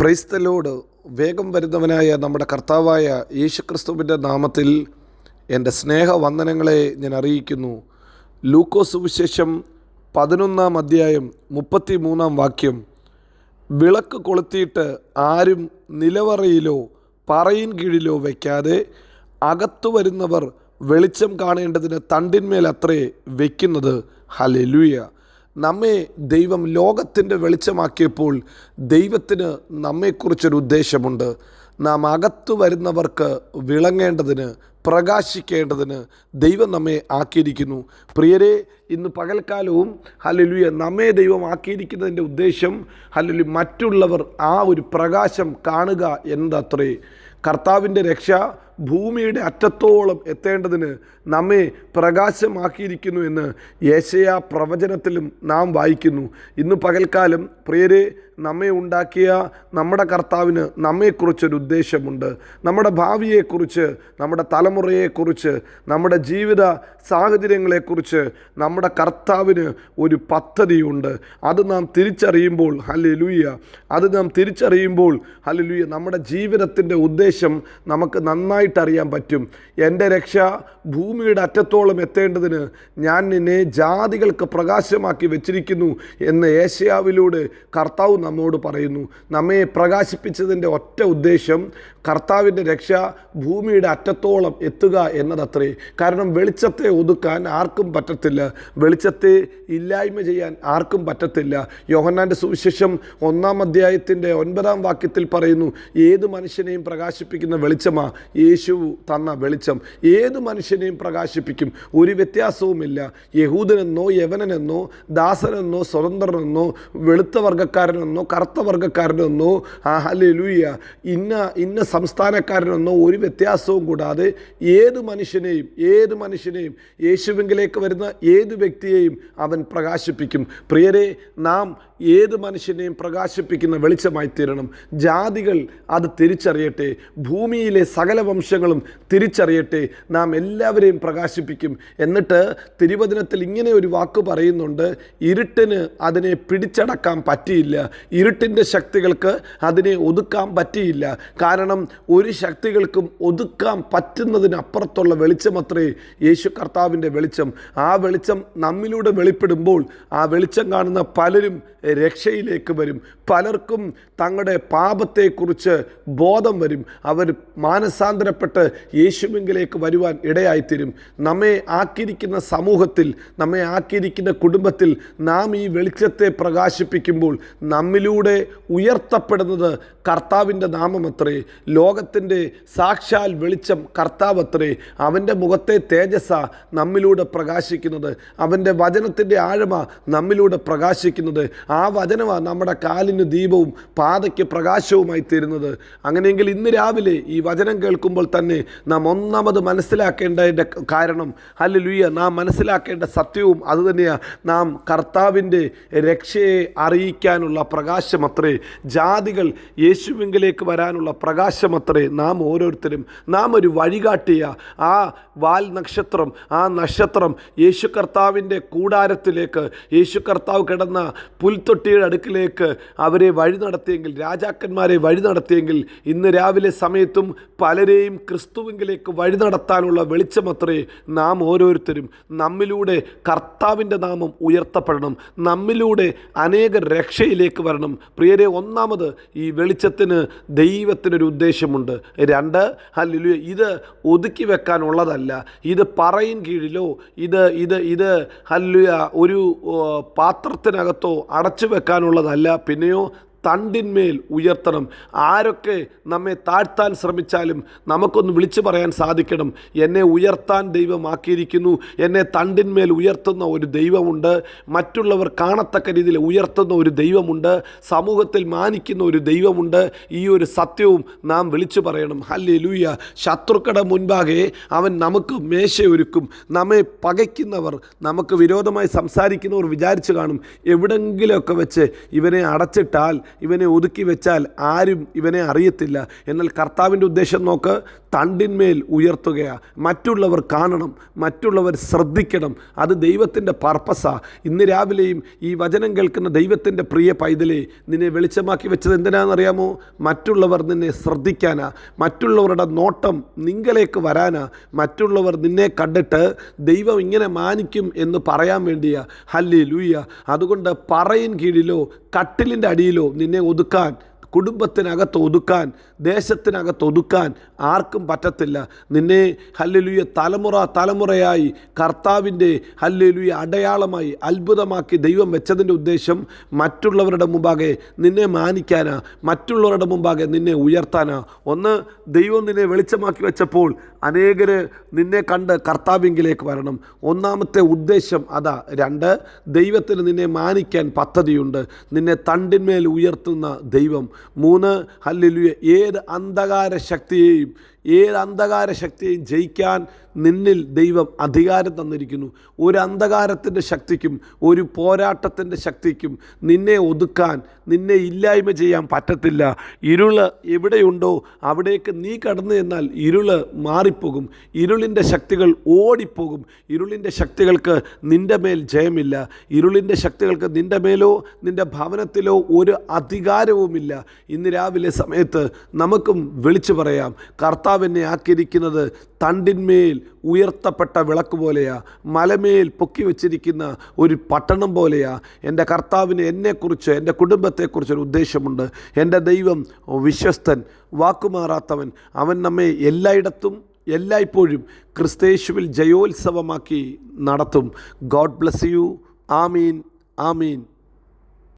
ക്രൈസ്തലോട് വേഗം വരുന്നവനായ നമ്മുടെ കർത്താവായ യേശുക്രിസ്തുവിന്റെ നാമത്തിൽ എന്റെ സ്നേഹവന്ദനങ്ങളെ ഞാൻ അറിയിക്കുന്നു. ലൂക്കോസ് സുവിശേഷം പതിനൊന്നാം അധ്യായം മുപ്പത്തി മൂന്നാം വാക്യം. വിളക്ക് കൊളുത്തിയിട്ട് ആരും നിലവറയിലോ പറയിൻ കീഴിലോ വയ്ക്കാതെ അകത്തു വരുന്നവർ വെളിച്ചം കാണേണ്ടതിന് തണ്ടിന്മേൽ അത്രേ വയ്ക്കുന്നത്. ഹലെലുയ നമ്മെ ദൈവം ലോകത്തിന്റെ വെളിച്ചമാക്കിയപ്പോൾ ദൈവത്തിന് നമ്മെക്കുറിച്ചൊരു ഉദ്ദേശമുണ്ട്. നാം അകത്തു വരുന്നവർക്ക് വിളങ്ങേണ്ടതിന് പ്രകാശിക്കേണ്ടതിന് ദൈവം നമ്മെ ആക്കിയിരിക്കുന്നു. പ്രിയരെ ഇന്ന് പകൽക്കാലവും ഹലലുയ നമ്മെ ദൈവം ആക്കിയിരിക്കുന്നതിന്റെ ഉദ്ദേശം ഹലലു മറ്റുള്ളവർ ആ ഒരു പ്രകാശം കാണുക എന്നതത്രേ. കർത്താവിന്റെ രക്ഷ ഭൂമിയുടെ അറ്റത്തോളം എത്തേണ്ടതിന് നമ്മെ പ്രകാശമാക്കിയിരിക്കുന്നു എന്ന് യേശയ പ്രവചനത്തിലും നാം വായിക്കുന്നു. ഇന്ന് പകൽക്കാലം പ്രിയരെ നമ്മെ ഉണ്ടാക്കിയ നമ്മുടെ കർത്താവിന് നമ്മെക്കുറിച്ചൊരു ഉദ്ദേശമുണ്ട്. നമ്മുടെ ഭാവിയെക്കുറിച്ച് നമ്മുടെ തലമുറയെക്കുറിച്ച് നമ്മുടെ ജീവിത സാഹചര്യങ്ങളെക്കുറിച്ച് നമ്മുടെ കർത്താവിന് ഒരു പദ്ധതിയുണ്ട്. അത് നാം തിരിച്ചറിയുമ്പോൾ ഹല്ലേലൂയ അത് നാം തിരിച്ചറിയുമ്പോൾ ഹല്ലേലൂയ നമ്മുടെ ജീവിതത്തിന്റെ ഉദ്ദേശം നമുക്ക് നന്നായിട്ട് അറിയാൻ പറ്റും. എന്റെ രക്ഷ ഭൂമിയുടെ അറ്റത്തോളം എത്തേണ്ടതിന് ഞാൻ നിന്നെ ജാതികൾക്ക് പ്രകാശമാക്കി വെച്ചിരിക്കുന്നു എന്ന് ഏഷ്യാവിലൂടെ കർത്താവ് നമ്മോട് പറയുന്നു. നമ്മെ പ്രകാശിപ്പിച്ചതിന്റെ ഒറ്റ ഉദ്ദേശം കർത്താവിന്റെ രക്ഷ ഭൂമിയുടെ അറ്റത്തോളം എത്തുക എന്നതത്രേ. കാരണം വെളിച്ചത്തെ ഒതുക്കാൻ ആർക്കും പറ്റത്തില്ല. വെളിച്ചത്തെ ഇല്ലായ്മ ചെയ്യാൻ ആർക്കും പറ്റത്തില്ല. യോഹന്നാന്റെ സുവിശേഷം ഒന്നാം അധ്യായത്തിന്റെ ഒൻപതാം വാക്യത്തിൽ പറയുന്നു ഏത് മനുഷ്യനെയും പ്രകാശിപ്പിക്കുന്ന വെളിച്ചമാ? യേശു തന്ന വെളിച്ചം ഏത് മനുഷ്യനെയും പ്രകാശിപ്പിക്കും? ഒരു വ്യത്യാസവുമില്ല. യഹൂദനെന്നോ യവനനെന്നോ ദാസനെന്നോ സ്വതന്ത്രനെന്നോ വെളുത്ത വർഗക്കാരനെന്നോ കറുത്ത വർഗക്കാരനെന്നോ ആ ഹല്ലേലൂയ ഇന്ന ഇന്ന സംസ്ഥാനക്കാരനെന്നോ ഒരു വ്യത്യാസവും കൂടാതെ ഏത് മനുഷ്യനെയും ഏത് മനുഷ്യനെയും യേശുവിങ്കിലേക്ക് വരുന്ന ഏത് വ്യക്തിയെയും അവൻ പ്രകാശിപ്പിക്കും. പ്രിയരെ നാം ഏത് മനുഷ്യനെയും പ്രകാശിപ്പിക്കുന്ന വെളിച്ചമായി തീരണം. ജാതികൾ അത് തിരിച്ചറിയട്ടെ. ഭൂമിയിലെ സകല വംശങ്ങളും തിരിച്ചറിയട്ടെ. നാം എല്ലാവരെയും പ്രകാശിപ്പിക്കും. എന്നിട്ട് തിരുവചനത്തിൽ ഇങ്ങനെ ഒരു വാക്ക് പറയുന്നുണ്ട്. ഇരുട്ടിന് അതിനെ പിടിച്ചടക്കാൻ പറ്റിയില്ല. ഇരുട്ടിന്റെ ശക്തികൾക്ക് അതിനെ ഒതുക്കാൻ പറ്റിയില്ല. കാരണം ഒരു ശക്തികൾക്കും ഒതുക്കാൻ പറ്റുന്നതിനപ്പുറത്തുള്ള വെളിച്ചമത്രേ യേശു കർത്താവിന്റെ വെളിച്ചം. ആ വെളിച്ചം നമ്മിലൂടെ വെളിപ്പെടുമ്പോൾ ആ വെളിച്ചം കാണുന്ന പലരും രക്ഷയിലേക്ക് വരും. പലർക്കും തങ്ങളുടെ പാപത്തെക്കുറിച്ച് ബോധം വരും. അവർ മാനസാന്തരപ്പെട്ട് യേശുവിങ്കിലേക്ക് വരുവാൻ ഇടയായിത്തീരും. നമ്മെ ആക്കിയിരിക്കുന്ന സമൂഹത്തിൽ നമ്മെ ആക്കിയിരിക്കുന്ന കുടുംബത്തിൽ നാം ഈ വെളിച്ചത്തെ പ്രകാശിപ്പിക്കുമ്പോൾ നമ്മിലൂടെ ഉയർത്തപ്പെടുന്നത് കർത്താവിന്റെ നാമമത്രേ. ലോകത്തിന്റെ സാക്ഷാൽ വെളിച്ചം കർത്താവത്രേ. അവന്റെ മുഖത്തെ തേജസ്സ നമ്മിലൂടെ പ്രകാശിക്കുന്നത്. അവന്റെ വചനത്തിന്റെ ആഴമ നമ്മിലൂടെ പ്രകാശിക്കുന്നത്. ആ വചനമാണ് നമ്മുടെ കാലിന് ദീപവും പാതയ്ക്ക് പ്രകാശവുമായി തീരുന്നത്. അങ്ങനെയെങ്കിൽ ഇന്ന് രാവിലെ ഈ വചനം കേൾക്കുമ്പോൾ തന്നെ നാം ഒന്നാമത് മനസ്സിലാക്കേണ്ടതിന്റെ കാരണം ഹല്ലേലൂയ നാം മനസ്സിലാക്കേണ്ട സത്യവും അതുതന്നെയാണ് നാം കർത്താവിന്റെ രക്ഷയെ അറിയിക്കാനുള്ള പ്രകാശമത്രേ. ജാതികൾ യേശുവിങ്കിലേക്ക് വരാനുള്ള പ്രകാശമത്രേ. നാം ഓരോരുത്തരും നാം ഒരു വഴികാട്ടിയ. ആ വാൽ നക്ഷത്രം ആ നക്ഷത്രം യേശു കർത്താവിന്റെ കൂടാരത്തിലേക്ക് യേശു കർത്താവ് കിടന്ന പുൽത്തൊട്ടിയുടെ അടുക്കിലേക്ക് അവരെ വഴി നടത്തിയെങ്കിൽ രാജാക്കന്മാരെ വഴി നടത്തിയെങ്കിൽ ഇന്ന് രാവിലെ സമയത്തും പലരെയും ക്രിസ്തുവിങ്കിലേക്ക് വഴി നടത്താനുള്ള വെളിച്ചമത്രേ നാം ഓരോരുത്തരും. നമ്മിലൂടെ കർത്താവിന്റെ നാമം ഉയർത്തപ്പെടണം. നമ്മിലൂടെ അനേക രക്ഷയിലേക്ക് വരണം. പ്രിയരെ ഒന്നാമത് ഈ വെളിച്ചത്തിന് ദൈവത്തിനൊരു ഉദ്ദേശമുണ്ട്. രണ്ട് ഹല്ലേലൂയ ഇത് ഒതുക്കി വെക്കാനുള്ളതല്ല. ഇത് പറയിൻ കീഴിലോ ഇത് ഇത് ഇത് ഹല്ലേലൂയ ഒരു പാത്രത്തിനകത്തോ പാത്രത്തിനകത്തോ അടച്ചു വെക്കാനുള്ളതല്ല പിന്നെയോ തണ്ടിന്മേൽ ഉയർത്തണം. ആരൊക്കെ നമ്മെ താഴ്ത്താൻ ശ്രമിച്ചാലും നമുക്കൊന്ന് വിളിച്ചു പറയാൻ സാധിക്കണം. എന്നെ ഉയർത്താൻ ദൈവമാക്കിയിരിക്കുന്നു. എന്നെ തണ്ടിന്മേൽ ഉയർത്തുന്ന ഒരു ദൈവമുണ്ട്. മറ്റുള്ളവർ കാണത്തക്ക രീതിയിൽ ഉയർത്തുന്ന ഒരു ദൈവമുണ്ട്. സമൂഹത്തിൽ മാനിക്കുന്ന ഒരു ദൈവമുണ്ട്. ഈ ഒരു സത്യവും നാം വിളിച്ചു പറയണം. ഹല്ലേ ലൂയ ശത്രുക്കട മുൻപാകെ അവൻ നമുക്ക് മേശയൊരുക്കും. നമ്മെ പകയ്ക്കുന്നവർ നമുക്ക് വിരോധമായി സംസാരിക്കുന്നവർ വിചാരിച്ചു കാണും. എവിടെങ്കിലുമൊക്കെ വെച്ച് ഇവനെ അടച്ചിട്ടാൽ ഇവനെ ഒതുക്കി വെച്ചാൽ ആരും ഇവനെ അറിയത്തില്ല. എന്നാൽ കർത്താവിന്റെ ഉദ്ദേശം നോക്ക് തണ്ടിന്മേൽ ഉയർത്തുകയാണ് മറ്റുള്ളവർ കാണണം മറ്റുള്ളവർ ശ്രദ്ധിക്കണം. അത് ദൈവത്തിന്റെ പർപ്പസാണ് ഇന്ന് രാവിലെയും ഈ വചനം കേൾക്കുന്ന ദൈവത്തിന്റെ പ്രിയ പൈതലെ നിന്നെ വെളിച്ചമാക്കി വെച്ചത് എന്തിനാണെന്നറിയാമോ? മറ്റുള്ളവർ നിന്നെ ശ്രദ്ധിക്കാനാ. മറ്റുള്ളവരുടെ നോട്ടം നിങ്കലേക്ക് വരാനാ. മറ്റുള്ളവർ നിന്നെ കണ്ടിട്ട് ദൈവം ഇങ്ങനെ മാനിക്കും എന്ന് പറയാൻ വേണ്ടിയാ. ഹല്ലി ലൂയ അതുകൊണ്ട് പറയിൻ കീഴിലോ കട്ടിലിന്റെ അടിയിലോ നിന്നെ ഒതുക്കാൻ കുടുംബത്തിനകത്ത് ഒതുക്കാൻ ദേശത്തിനകത്ത് ഒതുക്കാൻ ആർക്കും പറ്റത്തില്ല. നിന്നെ ഹല്ലലുയ തലമുറ തലമുറയായി കർത്താവിന്റെ ഹല്ലലുയ അടയാളമായി അത്ഭുതമാക്കി ദൈവം വെച്ചതിന്റെ ഉദ്ദേശം മറ്റുള്ളവരുടെ മുമ്പാകെ നിന്നെ മാനിക്കാനാ മറ്റുള്ളവരുടെ മുമ്പാകെ നിന്നെ ഉയർത്താനാ. ഒന്ന് ദൈവം നിന്നെ വെളിച്ചമാക്കി വെച്ചപ്പോൾ അനേകർ നിന്നെ കണ്ട് കർത്താവിങ്കിലേക്ക് വരണം. ഒന്നാമത്തെ ഉദ്ദേശം അതാ. രണ്ട് ദൈവത്തിന് നിന്നെ മാനിക്കാൻ പദ്ധതിയുണ്ട്. നിന്നെ തണ്ടിന്മേൽ ഉയർത്തുന്ന ദൈവം. മൂന്ന് ഹല്ലിലുയ. ഏത് അന്ധകാര ശക്തിയെയും ഏത് അന്ധകാര ശക്തിയും ജയിക്കാൻ നിന്നിൽ ദൈവം അധികാരം തന്നിരിക്കുന്നു. ഒരു അന്ധകാരത്തിന്റെ ശക്തിക്കും ഒരു പോരാട്ടത്തിന്റെ ശക്തിക്കും നിന്നെ ഒതുക്കാൻ നിന്നെ ഇല്ലായ്മ ചെയ്യാൻ പറ്റത്തില്ല. ഇരുൾ എവിടെയുണ്ടോ അവിടേക്ക് നീ കടന്നു ചെന്നാൽ ഇരുൾ മാറിപ്പോകും. ഇരുളിന്റെ ശക്തികൾ ഓടിപ്പോകും. ഇരുളിന്റെ ശക്തികൾക്ക് നിന്റെ മേൽ ജയമില്ല. ഇരുളിന്റെ ശക്തികൾക്ക് നിന്റെ മേലോ നിന്റെ ഭവനത്തിലോ ഒരു അധികാരവുമില്ല. ഇന്ന് രാവിലെ സമയത്ത് നമുക്കും വിളിച്ചു പറയാം. കർത്താവ് എന്നെ ആക്കിയിരിക്കുന്നത് തണ്ടിന്മേൽ ഉയർത്തപ്പെട്ട വിളക്ക് പോലെയാ മലമേൽ പൊക്കി വെച്ചിരിക്കുന്ന ഒരു പട്ടണം പോലെയാ. എന്റെ കർത്താവിന് എന്നെക്കുറിച്ച് എന്റെ കുടുംബത്തെക്കുറിച്ച് ഒരു ഉദ്ദേശമുണ്ട്. എന്റെ ദൈവം വിശ്വസ്തൻ വാക്കുമാറാത്തവൻ. അവൻ നമ്മെ എല്ലായിടത്തും എല്ലായ്പ്പോഴും ക്രിസ്തേശുവിൽ ജയോത്സവമാക്കി നടത്തും. God bless you. Amin Amin.